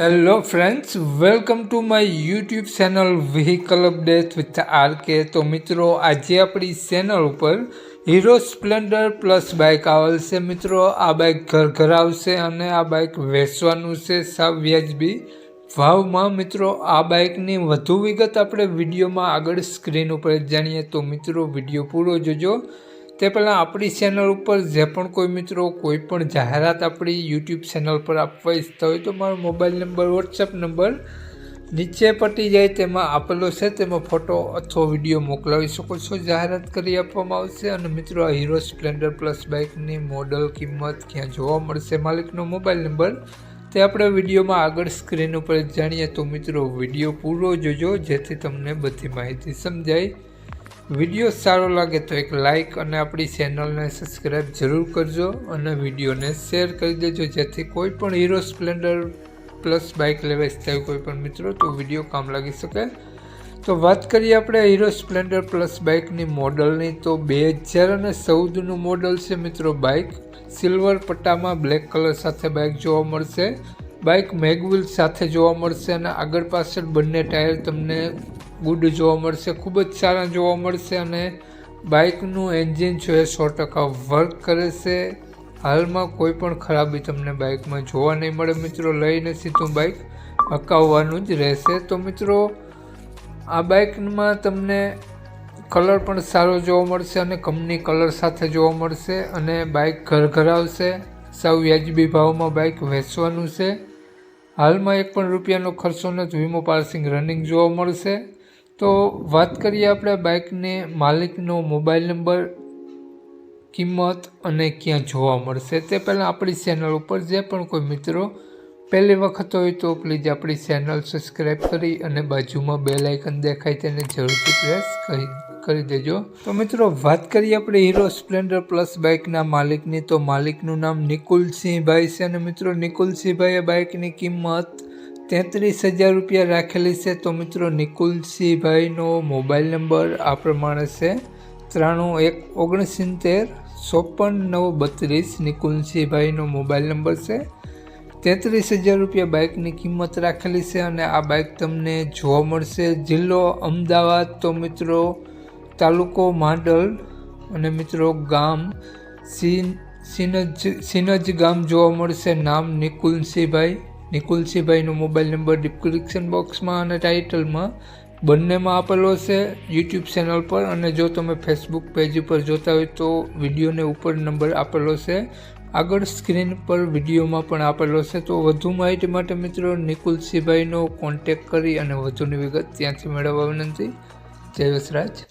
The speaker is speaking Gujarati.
Hello friends welcome to my YouTube channel vehicle update with R K તો મિત્રો, આજે આપણી ચેનલ ઉપર હીરો સ્પ્લેન્ડર પ્લસ બાઇક આવેલ છે મિત્રો, આ બાઇક ઘર ઘર આવશે અને આ બાઇક વેચવાનું છે સાવ વ્યાજબી ભાવમાં. મિત્રો, આ બાઇકની વધુ વિગત આપણે વિડીયોમાં આગળ સ્ક્રીન ઉપર જાણીએ. તો મિત્રો, વીડિયો પૂરો જોજો. તે પહેલાં આપણી ચેનલ ઉપર જે પણ કોઈ મિત્રો કોઈ પણ જાહેરાત આપણી યુટ્યુબ ચેનલ પર આપવા ઈચ્છતા હોય તો મારો મોબાઈલ નંબર વોટ્સઅપ નંબર નીચે પટી જાય તેમાં આપેલો છે. તેમાં ફોટો અથવા વીડિયો મોકલાવી શકો છો. જાહેરાત કરી આપવામાં આવશે અને મિત્રો આ હીરો સ્પ્લેન્ડર પ્લસ બાઇકની મોડલ કિંમત ક્યાં જોવા મળશે માલિકનો મોબાઈલ નંબર તે આપણે વિડીયોમાં આગળ સ્ક્રીન ઉપર જાણીએ. તો મિત્રો વીડિયો પૂરો જોજો જેથી તમને બધી માહિતી સમજાય. વીડિયો સારો લાગે તો એક લાઇક અને આપણી ચેનલને સબસ્ક્રાઈબ જરૂર કરજો અને વિડીયોને શેર કરી દેજો. જેથી કોઈ પણ હીરો સ્પ્લેન્ડર પ્લસ બાઇક લેવા ઈચ્છતા કોઈ પણ મિત્રો, તો વીડિયો કામ લાગી શકે. તો વાત કરીએ આપણે હીરો સ્પ્લેન્ડર પ્લસ બાઇકની મોડલની. તો બે હજાર અને ચૌદનું મોડલ છે મિત્રો બાઇક સિલ્વર પટ્ટામાં બ્લેક કલર સાથે બાઇક જોવા મળશે. બાઇક મેગવિલ સાથે જોવા મળશે અને આગળ પાછળ બંને ટાયર તમને ગુડ જોવા મળશે, ખૂબ જ સારા જોવા મળશે અને બાઇકનું એન્જિન છે એ સો ટકા વર્ક કરે છે. હાલમાં કોઈ પણ ખરાબી તમને બાઇકમાં જોવા નહીં મળે મિત્રો લઈને સીધું બાઇક હકાવવાનું જ રહેશે. તો મિત્રો, આ બાઇકમાં તમને કલર પણ સારો જોવા મળશે અને કંપની કલર સાથે જોવા મળશે અને બાઇક ઘર ઘર આવશે. સાવ વ્યાજબી ભાવમાં બાઇક વેચવાનું છે. હાલમાં એક પણ રૂપિયાનો ખર્ચો નથી, વીમો પાર્સિંગ રનિંગ જોવા મળશે. તો વાત કરીએ આપણે બાઇકને માલિકનો મોબાઈલ નંબર, કિંમત અને ક્યાં જોવા મળશે. તે પહેલાં આપણી ચેનલ ઉપર જે પણ કોઈ મિત્રો પહેલી વખત હોય તો પ્લીઝ આપણી ચેનલ સબસ્ક્રાઈબ કરી અને બાજુમાં બે લાઇકન દેખાય તેને જરૂરથી પ્રેસ કરી કરી દેજો. તો મિત્રો, વાત કરીએ આપણે હીરો સ્પ્લેન્ડર પ્લસ બાઇકના માલિકની. તો માલિકનું નામ નિકુલસિંહભાઈ છે અને મિત્રો, નિકુલસિંહભાઈએ બાઇકની કિંમત તેત્રીસ હજાર રૂપિયા રાખેલી છે. તો મિત્રો, નિકુલસિંહભાઈનો મોબાઈલ નંબર આ પ્રમાણે છે. ત્રાણું એક ઓગણસિત્તેર ચોપન નવ બત્રીસ નિકુલસિંહભાઈનો મોબાઈલ નંબર છે. તેત્રીસ હજાર રૂપિયા બાઇકની કિંમત રાખેલી છે અને આ બાઇક તમને જોવા મળશે. જિલ્લો અમદાવાદ, તો મિત્રો, તાલુકો માંડલ અને મિત્રો ગામ સિન સિનજ સિનજ ગામ જોવા મળશે. નામ નિકુલસિંહભાઈ. નિકુલસિંહભાઈનો મોબાઈલ નંબર ડિસ્ક્રિપ્શન બોક્સમાં અને ટાઇટલમાં બંનેમાં આપેલો છે યુટ્યુબ ચેનલ પર અને જો તમે ફેસબુક પેજ ઉપર જોતા હોય તો વિડીયોને ઉપર નંબર આપેલો છે. આગળ સ્ક્રીન પર વિડીયોમાં પણ આપેલો છે. તો વધુ માહિતી માટે મિત્રો નિકુલસિંહભાઈનો કોન્ટેક કરી અને વધુની વિગત ત્યાંથી મેળવવા વિનંતી. જય વસરાજ.